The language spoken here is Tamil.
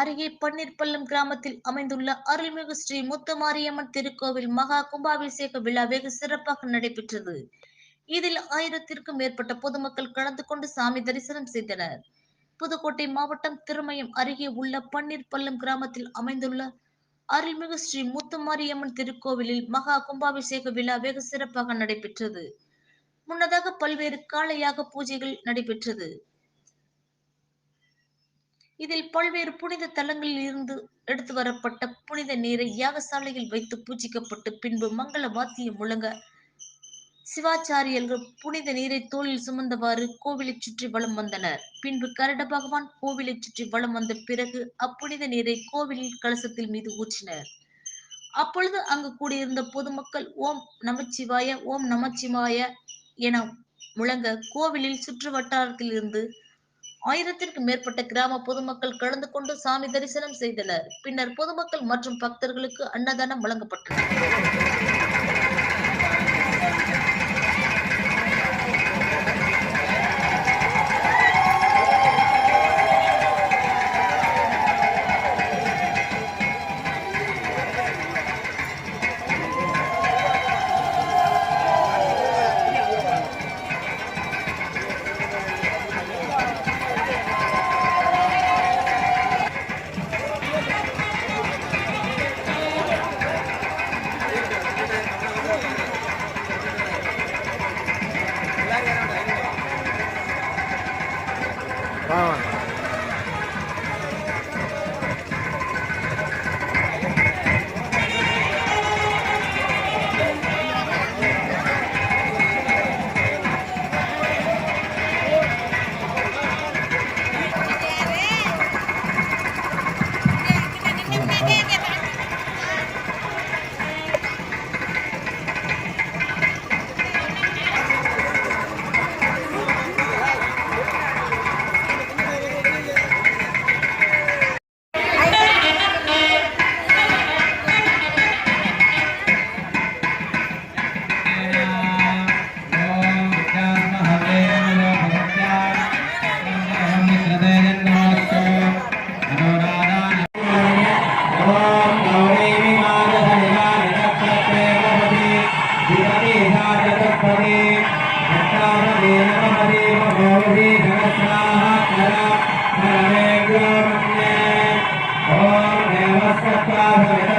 அருகே பன்னீர்பள்ளம் கிராமத்தில் அமைந்துள்ள அருள்மிகு ஸ்ரீ முத்தமாரியம்மன் திருக்கோவில் மகா கும்பாபிஷேக விழா வெகு சிறப்பாக நடைபெற்றது. இதில் ஆயிரத்திற்கும் மேற்பட்ட பொதுமக்கள் கலந்து கொண்டு சாமி தரிசனம் செய்தனர். புதுக்கோட்டை மாவட்டம் திருமயம் அருகே உள்ள பன்னீர்பள்ளம் கிராமத்தில் அமைந்துள்ள அருள்மிகு ஸ்ரீ முத்துமாரியம்மன் திருக்கோவிலில் மகா கும்பாபிஷேக விழா வெகு சிறப்பாக நடைபெற்றது. முன்னதாக பல்வேறு காளையாக பூஜைகள் நடைபெற்றது. இதில் பல்வேறு புனித தலங்களில் இருந்து எடுத்து வரப்பட்ட புனித நீரை யாகசாலையில் வைத்து பூஜிக்கப்பட்டு பின்பு மங்கள வாத்தியம் முழங்க சிவாச்சாரியர்கள் புனித நீரை தோளில் சுமந்தவாறு கோவிலை சுற்றி வலம் வந்தனர். பின்பு கருட பகவான் கோவிலை சுற்றி வலம் வந்த பிறகு அப்புனித நீரை கோவிலில் கலசத்தில் மீது ஊற்றினர். அப்பொழுது அங்கு கூடியிருந்த பொதுமக்கள் ஓம் நமச்சிவாய ஓம் நமச்சிவாய என முழங்க கோவிலில் சுற்று வட்டாரத்தில் இருந்து ஆயிரத்திற்கும் மேற்பட்ட கிராம பொதுமக்கள் கலந்து கொண்டு சாமி தரிசனம் செய்தனர். பின்னர் பொதுமக்கள் மற்றும் பக்தர்களுக்கு அன்னதானம் வழங்கப்பட்டது. Thank you.